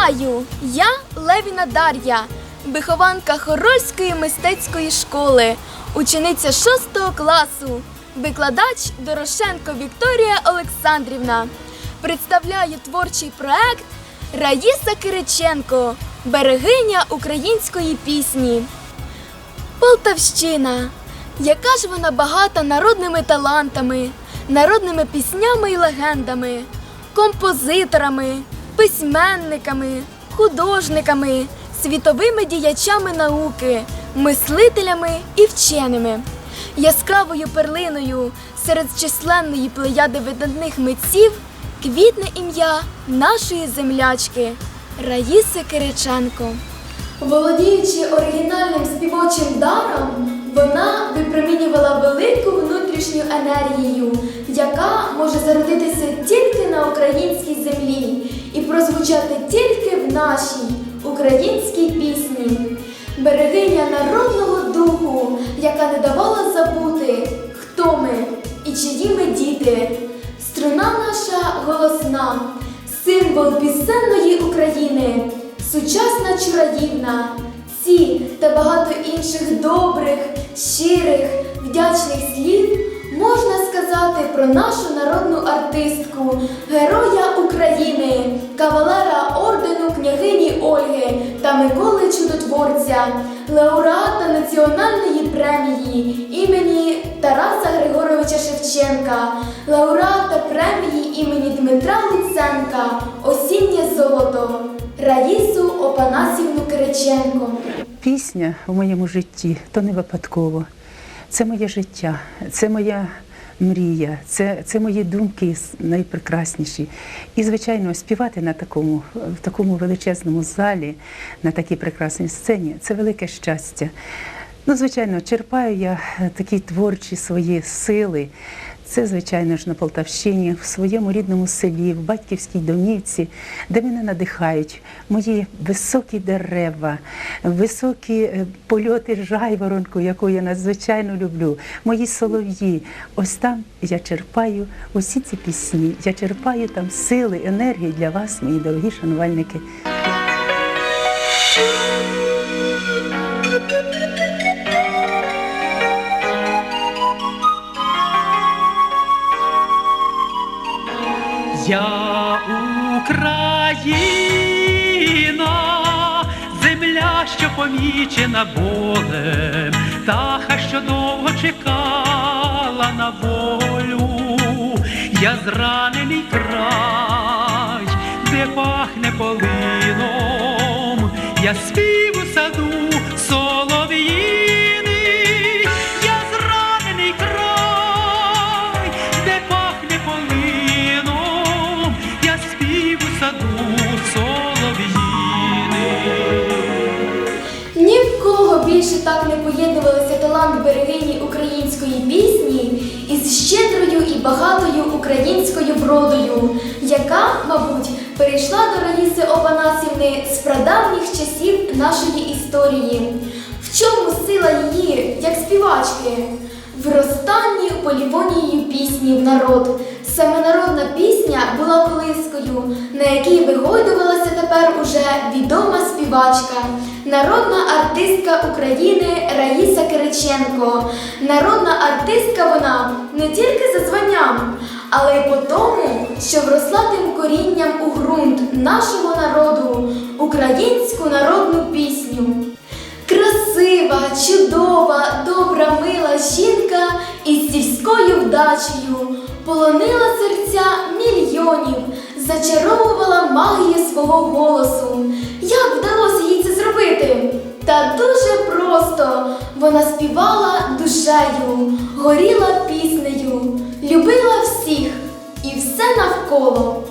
Вітаю! Я Левіна Дар'я, вихованка Хорольської мистецької школи, учениця 6 класу, викладач Дорошенко Вікторія Олександрівна. Представляю творчий проект Раїса Кириченко, берегиня української пісні. Полтавщина, яка ж вона багата народними талантами, народними піснями і легендами, композиторами, письменниками, художниками, світовими діячами науки, мислителями і вченими, яскравою перлиною серед численної плеяди видатних митців квітне ім'я нашої землячки Раїси Кириченко. Володіючи оригінальним співочим даром, вона випромінювала велику внутрішню енергію, яка може зародитися тільки на українській землі і прозвучати тільки в нашій українській пісні. Берегиня народного духу, яка не давала забути, хто ми і чиї ми діти. Струна наша голосна, символ пісенної України, сучасна чураївна. Ці та багато інших добрих, щирих, вдячних слів можна сказати про нашу народну артистку, героя України, кавалера ордену княгині Ольги та Миколи Чудотворця, лауреата національної премії імені Тараса Григоровича Шевченка, лауреата премії імені Дмитра Луценка, Осіннє золото, Раїсу Опанасівну Кириченко. Пісня в моєму житті то не випадково. Це моє життя, це моя мрія, це, це мої думки найпрекрасніші. І, звичайно, співати на такому, в такому величезному залі, на такій прекрасній сцені це велике щастя. Ну, звичайно, черпаю я е, такі творчі свої сили. Це, звичайно ж, на Полтавщині, в своєму рідному селі, в батьківській домівці, де мене надихають мої високі дерева, високі е, польоти жайворонку, яку я надзвичайно люблю, мої солов'ї. Ось там я черпаю усі ці пісні. Я черпаю там сили, енергії для вас, мої дорогі шанувальники. Україна, земля, що помічена болем, таха, що довго чекала на волю, я зранений край, де пахне полином, я спів так не поєднувалися талант берегині української пісні із щедрою і багатою українською вродою, яка, мабуть, перейшла до Раїси Опанасівни з прадавніх часів нашої історії. В чому сила її, як співачки? В розстанні поліфонією пісні в народ. Саме народна пісня була колискою, на якій вигойдувалася тепер уже відома співачка, народна артистка України Раїса Кириченко. Народна артистка вона не тільки за званням, але й по тому, що вросла тим корінням у ґрунт нашого народу, українську народну пісню. Красива, чудова, добра, мила жінка із сільською вдачею полонила серця мільйонів, зачаровувала магію свого голосу. Як вдалося їй це зробити? Та дуже просто вона співала душею, горіла піснею, любила всіх і все навколо.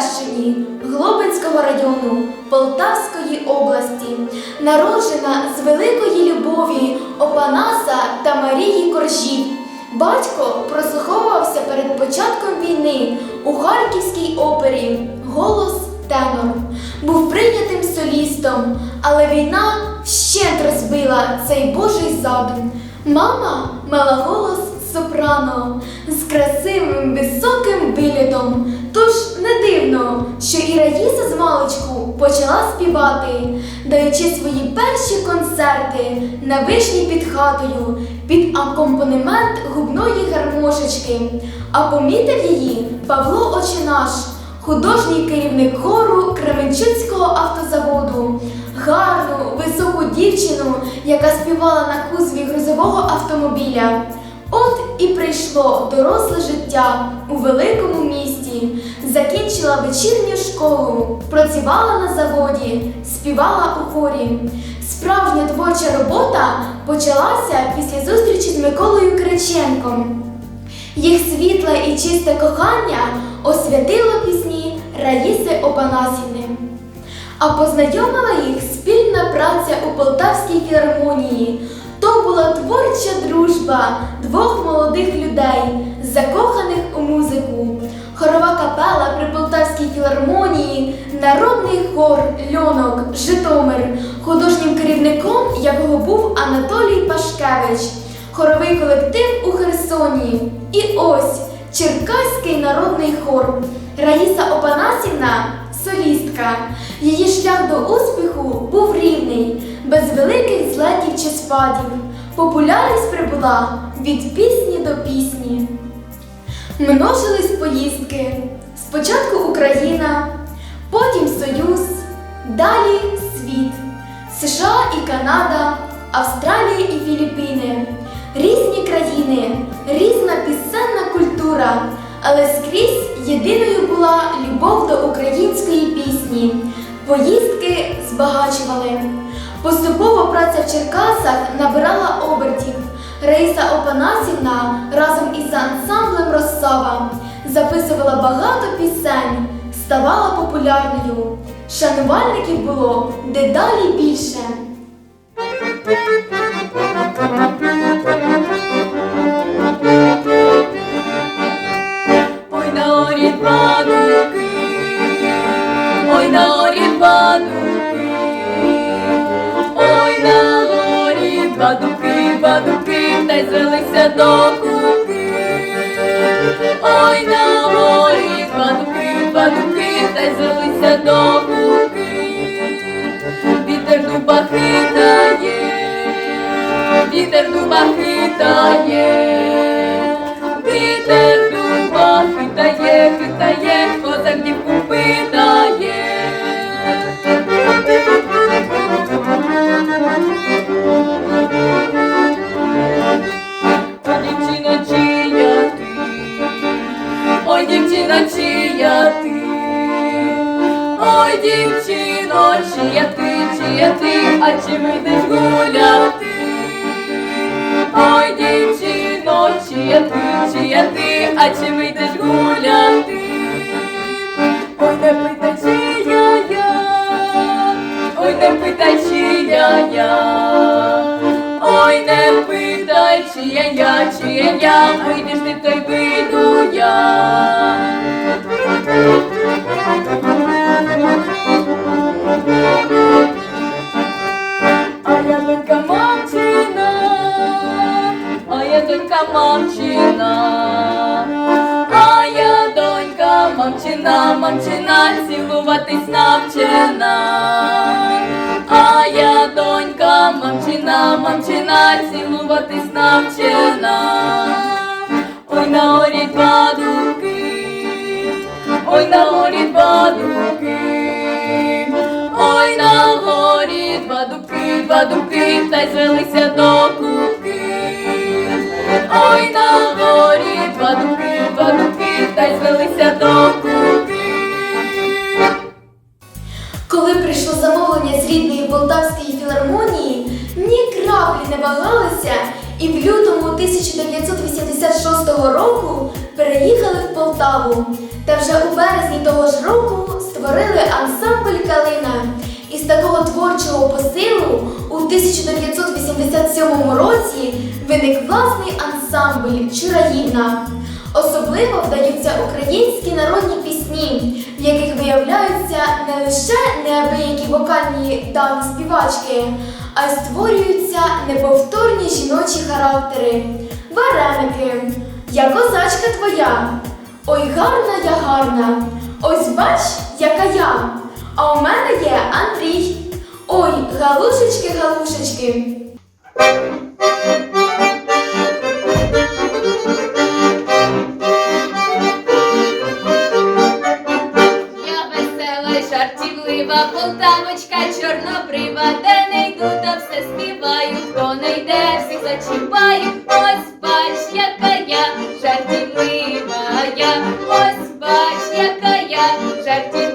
На Глобинського району Полтавської області, народжена з великої любові Опанаса та Марії Коржів. Батько прослуховувався перед початком війни у Харківській опері Голос тенор. Був прийнятим солістом, але війна вщент розбила цей божий задум. Мама мала голос сопрано з красивим високим виглядом. Тож не дивно, що і Раїса з маличку почала співати, даючи свої перші концерти на вишні під хатою під акомпанемент губної гармошечки. А помітив її Павло Очинаш, художній керівник хору Кременчуцького автозаводу. Гарну, високу дівчину, яка співала на кузові грузового автомобіля. От і прийшло доросле життя у великому місті. Закінчила вечірню школу, працювала на заводі, співала у хорі. Справжня творча робота почалася після зустрічі з Миколою Криченком. Їх світле і чисте кохання освятило пісні Раїси Опанасівни. А познайомила їх спільна праця у Полтавській філармонії. То була творча дружба двох молодих людей, закоханих у музику. Хорова капела при Полтавській філармонії, народний хор Льонок, Житомир, художнім керівником якого був Анатолій Пашкевич, хоровий колектив у Херсоні. І ось Черкаський народний хор. Раїса Опанасівна солістка. Її шлях до успіху був рівний, без великих злетів чи спадів. Популярність прибула від пісні до пісні. Множились поїздки. Спочатку Україна, потім Союз, далі світ, США і Канада, Австралія і Філіппіни. Різні країни, різна пісенна культура, але скрізь єдиною була любов до української пісні. Поїздки збагачували. Поступово праця в Черкасах набирала обертів. Раїса Опанасівна разом із ансамблем Росава записувала багато пісень, ставала популярною. Шанувальників було дедалі більше. Ой, на орі пануки, ой, на орі пануки, ой, бадуки, бадуки, та й звелися до куки. Ой, на горі бадуки, бадуки, та й звелися до куки. Вітер дуба хитає, вітер дуба хитає, вітер дуба хитає, хитає, козак дівку питає. дівчина, чия ти, ой, дівчино, чия ти, чия ти, а чи вийдеш гуляти? Ой, дівчино, чия ти, чия ти, а чи вийдеш гуляти? Ой, не питай, чия я, ой, не питай, чия я, ой, не питай, чия я, чия я, вийдеш ти той би мамчина, а я донька мамчина, мамчина, цілуватись навчена. А я донька мамчина, мамчина, цілуватись навчена. На горі два ой, на горі два дубки. Ой, на горі два дубки, два дубки, та й звелися до кубки. Ой, на горі два дубки, два дубки, та й звелися до кубки. Коли прийшло замовлення з рідної Полтавської філармонії, ні краплі не вагалися і в лютому 1986 року переїхали в Полтаву. Та вже у березні того ж року створили ансамбль Калина. Із такого творчого посилу у 1987 році виник власний ансамбль Чураївна. Особливо вдаються українські народні пісні, в яких виявляються не лише неабиякі вокальні дані співачки, а створюються неповторні жіночі характери. Вареники, я козачка твоя. Ой, гарна я гарна. Ось бач, яка я. А у мене є Андрій. Ой, галушечки, галушечки. Я весела жартівлива, полтавочка чорнобрива, співаю, хто не йде, всіх зачіпаю. Ось бач, яка я жартівлива я, ось бач, яка я жартівлива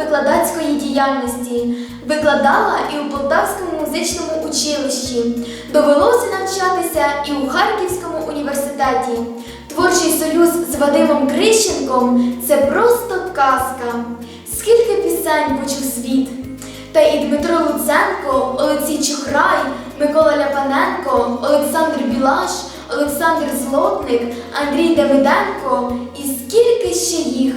викладацької діяльності. Викладала і у Полтавському музичному училищі. Довелося навчатися і у Харківському університеті. Творчий союз з Вадимом Крищенком це просто казка. Скільки пісень почув світ. Та і Дмитро Луценко, Олексій Чухрай, Микола Ляпаненко, Олександр Білаш, Олександр Злотник, Андрій Давиденко і скільки ще їх.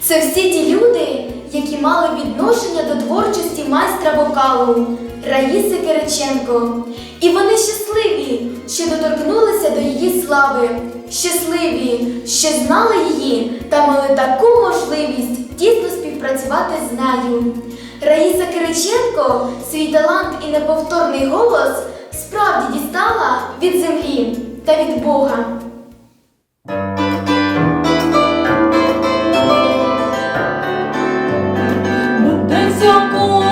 Це всі ті люди, які мали відношення до творчості майстра вокалу Раїси Кириченко. І вони щасливі, що доторкнулися до її слави, щасливі, що знали її та мали таку можливість тісно співпрацювати з нею. Раїса Кириченко свій талант і неповторний голос справді дістала від землі та від Бога. Будеться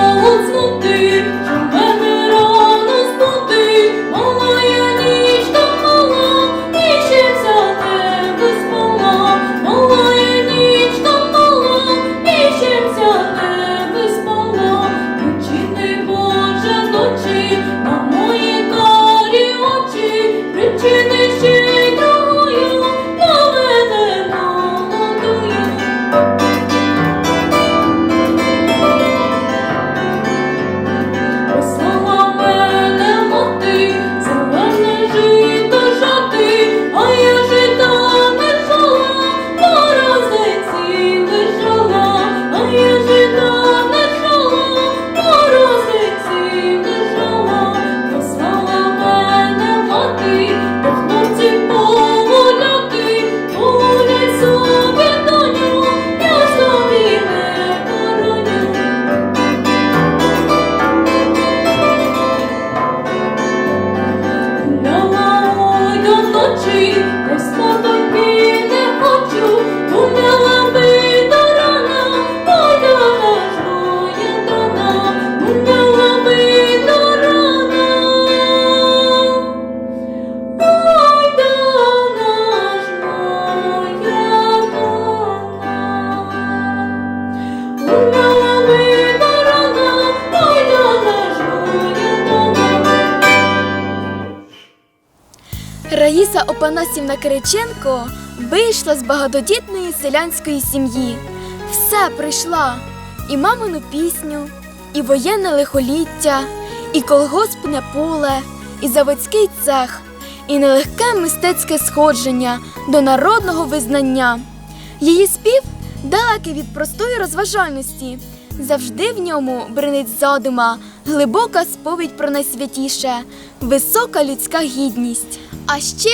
Опанасівна Кириченко вийшла з багатодітної селянської сім'ї. Все прийшла і мамину пісню, і воєнне лихоліття, і колгоспне поле, і заводський цех, і нелегке мистецьке сходження до народного визнання. Її спів далекий від простої розважальності. Завжди в ньому бринить задума, глибока сповідь про найсвятіше, висока людська гідність. А ще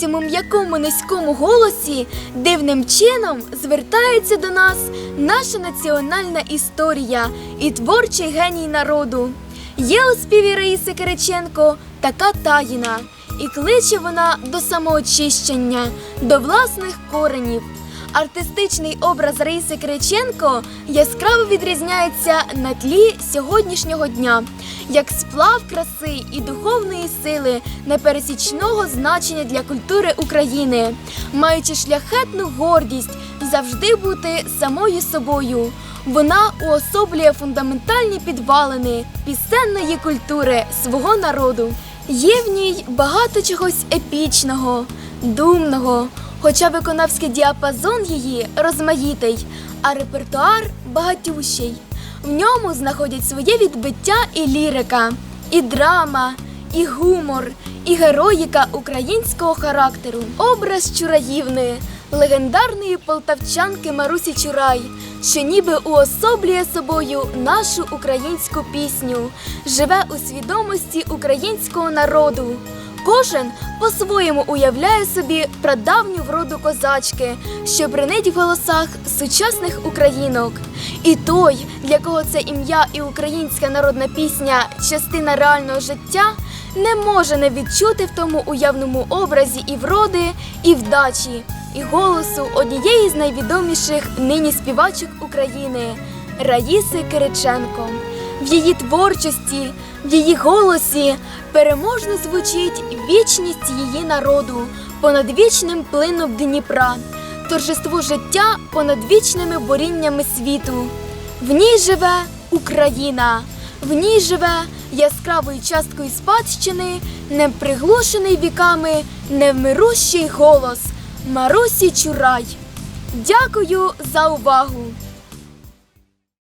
цьому м'якому низькому голосі дивним чином звертається до нас наша національна історія і творчий геній народу. Є у співі Раїси Кириченко така таїна, і кличе вона до самоочищення, до власних коренів. Артистичний образ Раїси Кириченко яскраво відрізняється на тлі сьогоднішнього дня, як сплав краси і духовної сили непересічного значення для культури України, маючи шляхетну гордість завжди бути самою собою. Вона уособлює фундаментальні підвалини пісенної культури свого народу. Є в ній багато чогось епічного, думного, хоча виконавський діапазон її розмаїтий, а репертуар багатющий. В ньому знаходять своє відбиття і лірика, і драма, і гумор, і героїка українського характеру. Образ Чураївни, легендарної полтавчанки Марусі Чурай, що ніби уособлює собою нашу українську пісню, живе у свідомості українського народу. Кожен по-своєму уявляє собі прадавню вроду козачки, що бренить в голосах сучасних українок. І той, для кого це ім'я і українська народна пісня частина реального життя, не може не відчути в тому уявному образі і вроди, і вдачі, і голосу однієї з найвідоміших нині співачок України Раїси Кириченко. В її творчості, в її голосі переможно звучить вічність її народу понад вічним плином Дніпра, торжество життя понад вічними боріннями світу. В ній живе Україна, в ній живе яскравою часткою спадщини, неприглушений віками, невмирущий голос Марусі Чурай. Дякую за увагу!